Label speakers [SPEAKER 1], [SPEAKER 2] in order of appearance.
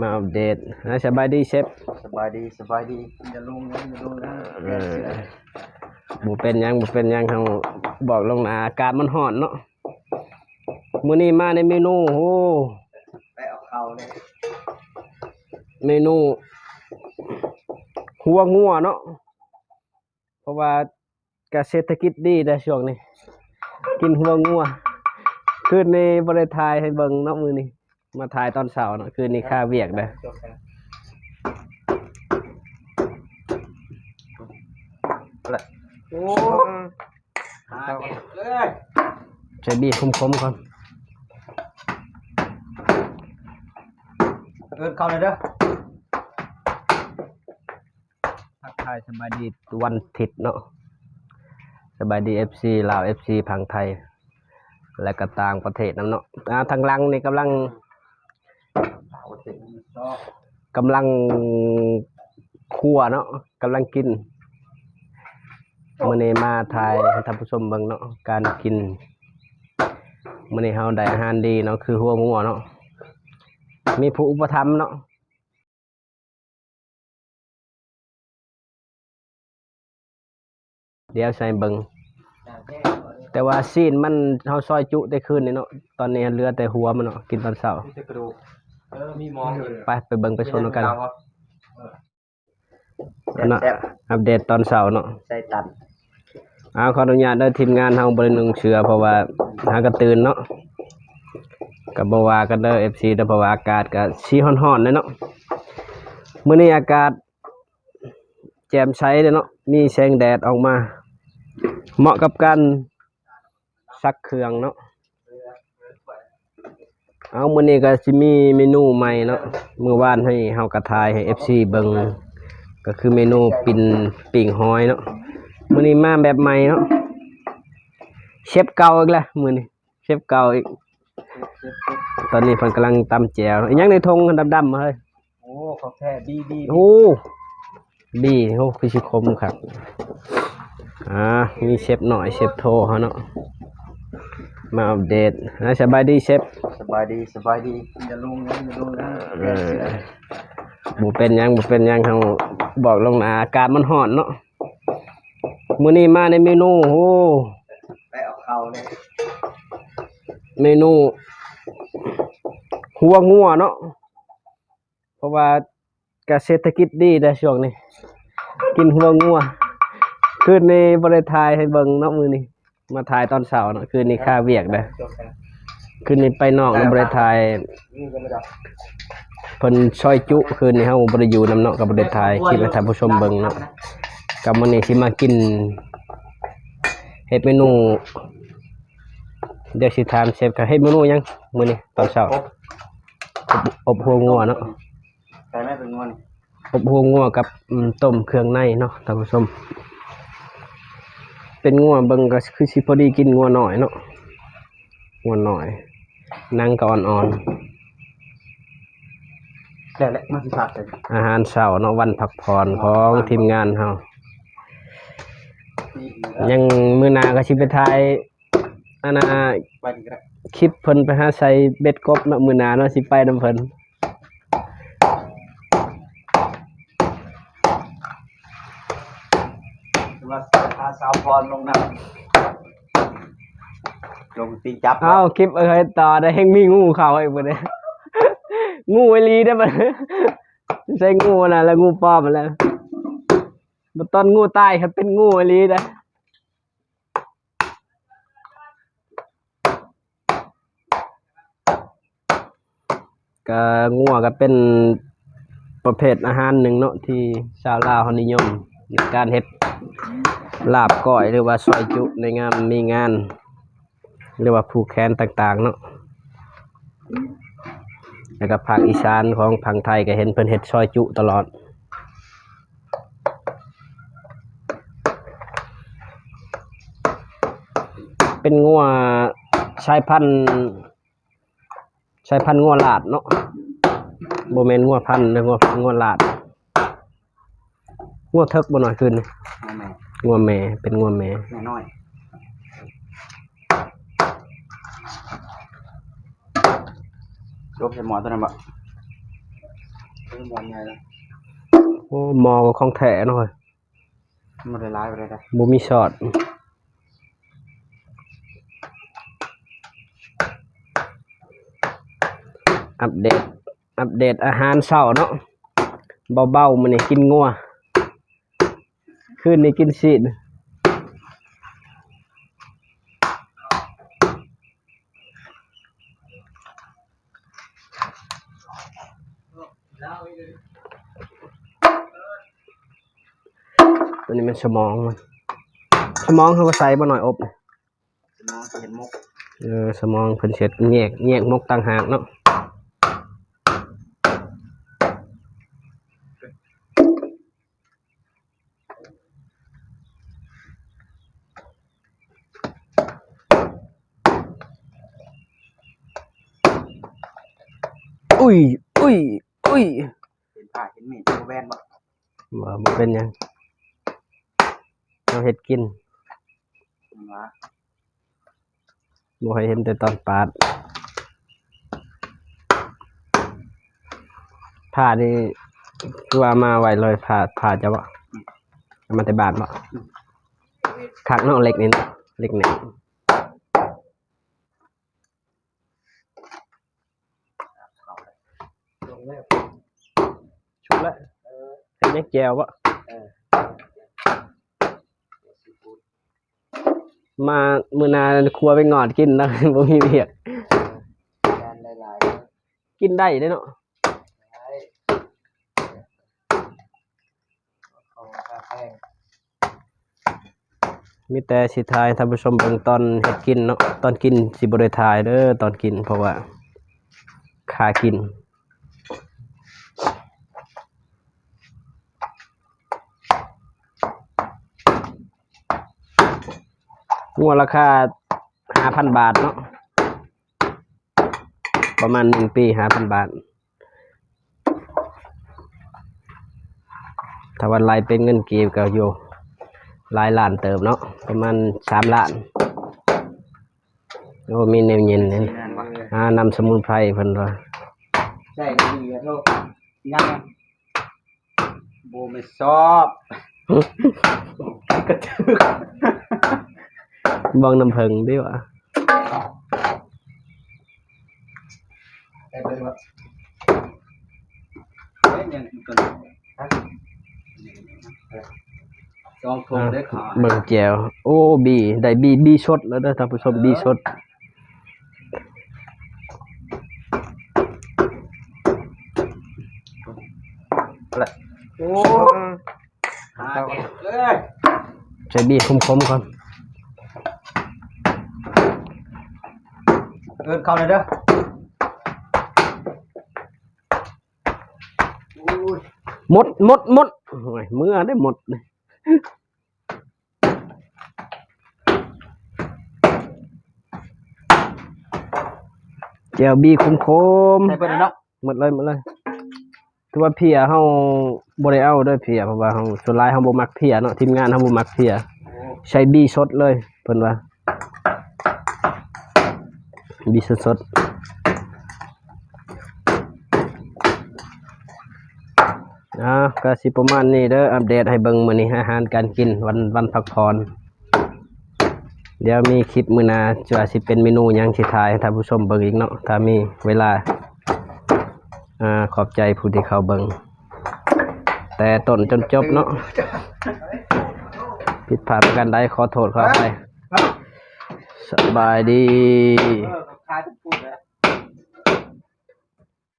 [SPEAKER 1] มาอัปเดตนะสบายดีเชฟ
[SPEAKER 2] สบายดีสบายดีอย่าลงนะอย่าลงนะ
[SPEAKER 1] เออบ่เป็นหยังบ่เป็นหยังทางบอกลงหนาอากาศมันร้อนเนาะมื้อนี้มาในเมนูโอ้
[SPEAKER 2] ไปเอาเข้าเลย
[SPEAKER 1] เมนูหัวงัวเนาะเพราะว่าเกษตรกิจดีแต่ช่วงนี้ กินหัวงัวคืนนี้บ่ได้ถ่ายให้เบิ่งเนาะมื้อนี้ มาถ่ายตอนเช้าเนาะคืนนี้ค่าเวียกเด้อ
[SPEAKER 2] จบกันละโอ้หาเก็บเลย
[SPEAKER 1] ใช้บีบคมๆก่อน
[SPEAKER 2] เอินเข้าเลยเด้อ
[SPEAKER 1] ทักทายสบายดีวันอาทิตย์เนาะสบายดี FC ลาว FC พังไทย และก็ต่างประเทศนํเนาะอ่าทางหลังนี่กำลัง
[SPEAKER 2] เอาเสร็จชอบ
[SPEAKER 1] กำลังคั่วเนาะกำลังกินมื้อนี้มาถ่ายให้ท่านผู้ชมเบิ่งเนาะการกินมื้อนี้เฮาได้อาหารดีเนาะคือหัวงัวเนาะมีผู้อุปถัมภ์เนาะเดี๋ยวใส่เบิง
[SPEAKER 2] แต่
[SPEAKER 1] ว่าซีนมันเฮาซอยจุได้คืนนี่เนาะตอนนี้เหลือแต่หัวมันเนาะกินตอนเช้า
[SPEAKER 2] ระดูก เออมีมองอยู่
[SPEAKER 1] ไปไปเบิ่งไปชมกัน
[SPEAKER 2] แซ่บ
[SPEAKER 1] เนาะ
[SPEAKER 2] แซ่บ
[SPEAKER 1] อัปเดตตอนเช้าเนาะ
[SPEAKER 2] ใส่ตัน
[SPEAKER 1] เอาขออนุญาตเด้อทีมงานเฮาบ่ได้นุ่งเสื้อเพราะว่าหากระตื่นเนาะก็บ่ว่ากันเด้อ FC เด้อเพราะว่าอากาศก็สิร้อนๆเลยเนาะมื้อนี้อากาศ แจ่มใสเด้อเนาะมีแสงแดดออกมา เหมาะกับการซักเครื่องเนาะ เอามื้อนี้ก็สิมีเมนูใหม่เนาะมื้อวานให้เฮากระทายให้ FC เบิ่งก็คือเมนูปิ่นปิ่งหอยเนาะมื้อนี้มาแบบใหม่เนาะเชฟเก่าอีกแล้วมื้อนี้เชฟเก่าอีกตอนนี้เพิ่นกำลังตำแจวอีหยังในธงดำๆมาเฮ้ย
[SPEAKER 2] โอ้ของแท้ดีดี
[SPEAKER 1] โอ้ดีโอ้คือสิคมครับอ่ามีเชฟหน่อยเชฟโทเฮาเนาะ มาอัปเดตนะสบายดีเชฟ
[SPEAKER 2] สบายดีสบายดีอย่าลงนะอย่าลงนะ
[SPEAKER 1] เออบ่เป็นหยังบ่เป็นหยังทางบอกลงหนาอากาศมันร้อนเนาะมื้อนี้มาในเมนูโอ้
[SPEAKER 2] ไปเอาเข้าเลย
[SPEAKER 1] เมนูหัวงัวเนาะเพราะว่าเกษตรกิจดีแต่ช่วงนี้ กินหัวงัวคืนนี้บ่ได้ถ่ายให้เบิ่งเนาะมื้อนี้ มาถ่ายตอนเช้าเนาะคืนนี้ค่าเวียกเด้อ
[SPEAKER 2] จบกัน
[SPEAKER 1] คืนนี้ไปนอกแล้วบ่ได้ถ่าย
[SPEAKER 2] นี่ก็ไม่ได้
[SPEAKER 1] เพิ่นซอยจุคืนนี้เฮาบ่ได้อยู่นำเนาะก็บ่ได้ถ่ายคลิปให้ท่านผู้ชมเบิ่งเนาะก็มื้อนี้สิมากินเฮ็ดเมนู เดี๋ยวสิถามเชฟก็เฮ็ดเมนูหยังมื้อนี้ตอนเช้า
[SPEAKER 2] ครบ
[SPEAKER 1] อบอบหัวงัวเนาะ
[SPEAKER 2] ใช่ไหมเป็นงวน
[SPEAKER 1] อบหัวงัวกับอืมต้มเครื่องในเนาะท่านผู้ชม เป็นงัวเบิ่งก็คือสิพอดีกินงัวหน่อยเนาะงัวหน่อยหนังก็อ่อน
[SPEAKER 2] แต่แหละมาสิขาดเลย
[SPEAKER 1] ๆอาหารเช้าเนาะวันพักผ่อนของทีมงานเฮายังมื้อหน้าก็สิไปถ่ายอันน่ะ
[SPEAKER 2] ไปดีก็ได้
[SPEAKER 1] คลิปเพิ่นไปหาใส่เบ็ดกบเนาะมื้อหน้าเนาะสิไปนํเพิ่น
[SPEAKER 2] ว่าพาสาวพรลงน้ำลงตีจับ
[SPEAKER 1] เอ้าคลิปเอ้ยต่อได้แฮงมีงูเข้าอีกบ่เนี่ยงูอีหลีได้อบ่ใส่งูน่ะแล้วงูปลอมมาแล้วบ่ตอนงูตายครับเป็นงูอีหลีเด้อก็งัวก็เป็นประเภทอาหารหนึ่งเนาะที่ชาวลาวเขานิยมในการเฮ็ด ลาบก้อยหรือว่าซอยจุในงานมีงาน หรือว่าผูกแขนต่างๆเนาะแล้วก็ภาคอีสานของพังไทยก็เห็นเพิ่นเฮ็ดซอยจุตลอดเป็นงัวชายพันธุ์ชายพันธุ์งัวลาดเนาะบ่แม่นงัวพันธุ์เด้องัวงัวลาดงัวเทิกบ่น้อยขึ้น งัวแม่เป็นงัวแม่
[SPEAKER 2] แม่น้อยจบใส่หมอตัวนั้นบ่เริ่มบอลใหญ่แล้ว
[SPEAKER 1] โอ้หมอก็ของแท้หน่อย
[SPEAKER 2] มันได้ร้ายไปเลยนะ
[SPEAKER 1] บ่มีช็อตอัปเดต อัปเดตอาหารเช้าเนาะเบาๆมื้อนี้กินงัว คืนนี้กินซีดตัวนี้มันสมองมันสมองเขาก็ใส่บ่หน่อยอบนี่
[SPEAKER 2] สมองเห็นมุก
[SPEAKER 1] เออสมองเพิ่นเสร็จแยกแยกมกต่างหากเนาะ อุ้ยอุ้ยอุ้ย
[SPEAKER 2] เห็นผ้าเห็นมีดโบแบนบ่
[SPEAKER 1] ว่าบ่เป็นหยังเราเฮ็ดกิน
[SPEAKER 2] มันว่า
[SPEAKER 1] บ่ให้เห็นแต่ตอนปาดผ้านี่คือว่ามาไว้เลยผ้าผ้าจะบ่เอามาแต่บาทบ่คักเนาะเล็กนี่เนาะเล็กนี่
[SPEAKER 2] ลงแล้ว
[SPEAKER 1] ชุบแล้วเห็นยังแจวบ่
[SPEAKER 2] เออ
[SPEAKER 1] มามื้อหนาครัวไปงอดกินนะบ่มีเวียก
[SPEAKER 2] แบนหลาย
[SPEAKER 1] กินได้เด้เนาะ
[SPEAKER 2] ๆใช่เอาผ้าแห้ง
[SPEAKER 1] มีแต่สิทายท่านผู้ชมเบิ่งตอนเฮ็ดกินเนาะตอนกินสิบ่ได้ทายเด้อตอนกินเพราะว่าค่ากิน งัวราคาห้าพันบาทเนาะประมาณหนึ่งปีห้าพันบาท ถ้าวันไล่เป็นเงินกีบก็อยู่หลายล้านเติมเนาะประมาณสามล้านโอ้มีแนวเย็นเนี่ย
[SPEAKER 2] นั่นวะ
[SPEAKER 1] อ่านำสมุนไพรเพิ่นว่า
[SPEAKER 2] ใช่ดีอะโทษยังไงโบไม่ชอบกระทึก
[SPEAKER 1] บอ งน้ำเพิงดีว่า
[SPEAKER 2] ได้ไปวะเฮ้ยยังกันฮะจองโทรได้ขา
[SPEAKER 1] เบิ่งแจวโอ้บีได้บีบีสดแล้วเด้อท่านผู้ชมบีสด
[SPEAKER 2] โอ้หาเก็บเลย
[SPEAKER 1] ใช้บีคมๆก่อน
[SPEAKER 2] อินเข้าเลยเด้ออุ้ย
[SPEAKER 1] หมดหมดหมดโอ้ยเมื่อได้หมดเลยแจวบีคมๆ
[SPEAKER 2] ใส่เบิดเลยเนาะ
[SPEAKER 1] หมดเลยหมดเลยถือว่าเพียเฮาบ่ได้เอาเด้วยเพียเพราะว่าเฮาส่วนหลายเฮาบ่มักเพียเนาะทีมงานเฮาบ่มักเพียใช้บีสดเลยเพิ่นว่า บีสดสดๆอ่าก็สิประมาณนี้เด้ออัปเดตให้เบิ่งมื้อนี้อาหารการกินวันวันพักผ่อนเดี๋ยวมีคลิปมื้อหน้าจะสิเป็นเมนูหยังสิถ่ายให้ท่านผู้ชมเบิ่งอีกเนาะถ้ามีเวลาอ่าขอบใจผู้ที่เข้าเบิงแต่ต้นจนจบเนาะผิดพลาดประกันใดขอโทษขออภัยสบายดี
[SPEAKER 2] เออ